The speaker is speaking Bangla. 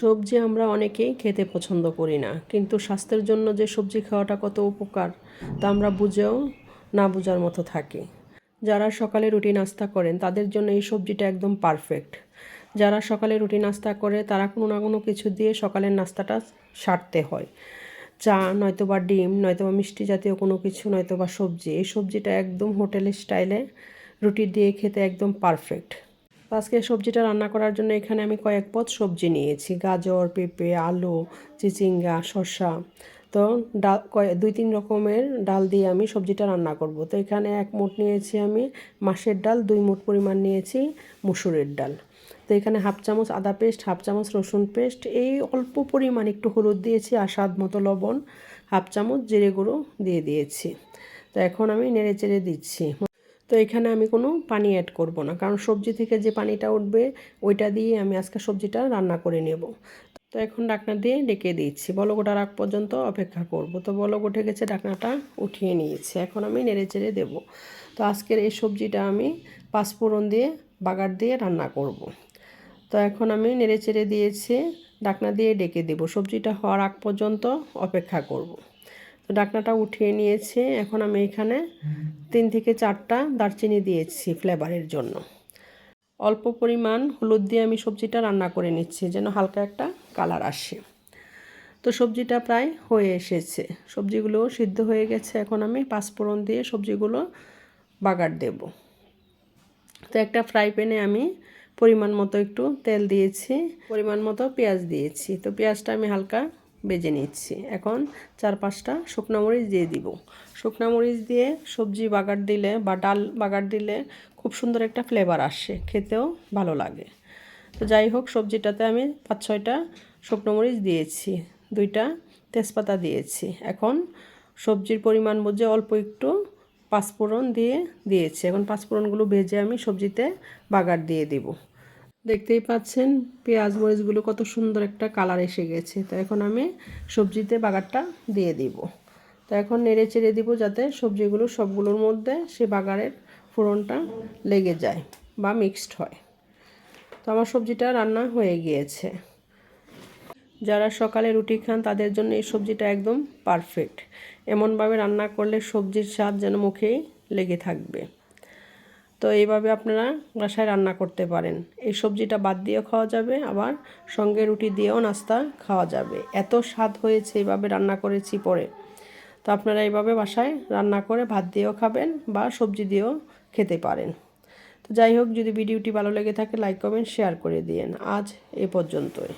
সবজি আমরা অনেকেই খেতে পছন্দ করি না। কিন্তু স্বাস্থ্যের জন্য যে সবজি খাওয়াটা কত উপকার, তা আমরা বুঝেও না বোঝার মতো থাকি। যারা সকালে রুটি নাস্তা করেন, তাদের জন্য এই সবজিটা একদম পারফেক্ট যারা সকালে রুটি নাস্তা করে, তারা কোনো না কোনো কিছু দিয়ে সকালের নাস্তাটা সারতে হয়। চা নয়তো বা ডিম নয়তো বা মিষ্টি জাতীয় কোনো কিছু নয়তো বা সবজি, এই সবজিটা একদম হোটেলের স্টাইলে রুটি দিয়ে খেতে একদম পারফেক্ট আজকে সবজিটা রান্না করার জন্য এখানে আমি কয়েক পদ সবজি নিয়েছি। গাজর, পেঁপে, আলু, চিচিঙ্গা, শসা। তো ডাল দুই তিন রকমের ডাল দিয়ে আমি সবজিটা রান্না করব। তো এখানে এক মুঠ নিয়েছি আমি মাসের ডাল, দুই মুঠ পরিমাণ নিয়েছি মুসুরের ডাল। তো এখানে হাফ চামচ আদা পেস্ট, হাফ চামচ রসুন পেস্ট, এই অল্প পরিমাণ একটু হলুদ দিয়েছি আর স্বাদ মতো লবণ, হাফ চামচ জিরে গুঁড়ো দিয়ে দিয়েছি। তো এখন আমি নেড়ে চেড়ে দিচ্ছি। তো এখানে আমি কোনো পানি অ্যাড করব না। কারণ সবজি থেকে যে পানিটা উঠবে, ওইটা দিয়ে আমি আজকে সবজিটা রান্না করে নেব। তো এখন ডাকনা দিয়ে ডেকে দিচ্ছি। বলক ওঠার আগ পর্যন্ত অপেক্ষা করব। তো বলক উঠে গেছে, ডাকনাটা উঠিয়ে নিয়েছি। এখন আমি নেড়ে চেড়ে দেবো। তো আজকের এই সবজিটা আমি পাঁচফোড়ন দিয়ে, বাগার দিয়ে রান্না করব। তো এখন আমি নেড়ে চেড়ে দিয়েছি, ডাকনা দিয়ে ডেকে দেবো। সবজিটা হওয়ার আগ পর্যন্ত অপেক্ষা করব। ডাকনাটা উঠিয়ে নিয়েছি। এখন আমি এখানে তিন থেকে চারটা দারচিনি দিয়েছি ফ্লেভারের জন্য। অল্প পরিমাণ হলুদ দিয়ে আমি সবজিটা রান্না করে নিচ্ছি, যেন হালকা একটা কালার আসে। তো সবজিটা প্রায় হয়ে এসেছে। সবজিগুলো সিদ্ধ হয়ে গেছে। এখন আমি পাঁচফোড়ন দিয়ে সবজিগুলো বাগার দেব। তো একটা ফ্রাই প্যানে আমি পরিমাণ মতো একটু তেল দিয়েছি, পরিমাণ মতো পেঁয়াজ দিয়েছি। তো পেঁয়াজটা আমি হালকা বেজে নিচ্ছি। এখন চার পাঁচটা শুকনো মরিচ দিয়ে দিব। শুকনো মরিচ দিয়ে সবজি বাগার দিলে বা ডাল বাগার দিলে খুব সুন্দর একটা ফ্লেভার আসে, খেতেও ভালো লাগে। তো যাই হোক, সবজিটাতে আমি পাঁচ ছয়টা শুকনো মরিচ দিয়েছি, দুইটা তেজপাতা দিয়েছি। এখন সবজির পরিমাণ বুঝে অল্প একটু পাঁচফোড়ন দিয়ে দিয়েছি। এখন পাঁচফোড়নগুলো ভেজে আমি সবজিতে বাগার দিয়ে দিব। দেখতেই পাচ্ছেন পেঁয়াজ মরিচগুলো কত সুন্দর একটা কালার এসে গেছে। তো এখন আমি সবজিতে বাগারটা দিয়ে দিব। তো এখন নেড়ে চেড়ে দিব যাতে সবজিগুলো সবগুলোর মধ্যে সে বাগারের ফোড়নটা লেগে যায় বা মিক্সড হয়। তো আমার সবজিটা রান্না হয়ে গিয়েছে। যারা সকালে রুটি খান তাদের জন্য এই সবজিটা একদম পারফেক্ট। এমনভাবে রান্না করলে সবজির স্বাদ যেন মুখেই লেগে থাকবে। তো এইভাবে আপনারা বাসায় রান্না করতে পারেন। এই সবজিটা বাদ দিয়েও খাওয়া যাবে, আবার সঙ্গে রুটি দিয়েও নাস্তা খাওয়া যাবে। এত স্বাদ হয়েছে এইভাবে রান্না করেছি পরে। তো আপনারা এইভাবে বাসায় রান্না করে ভাত দিয়েও খাবেন বা সবজি দিয়েও খেতে পারেন। তো যাই হোক, যদি ভিডিওটি ভালো লেগে থাকে, লাইক, কমেন্ট, শেয়ার করে দিয়েন। আজ এ পর্যন্তই।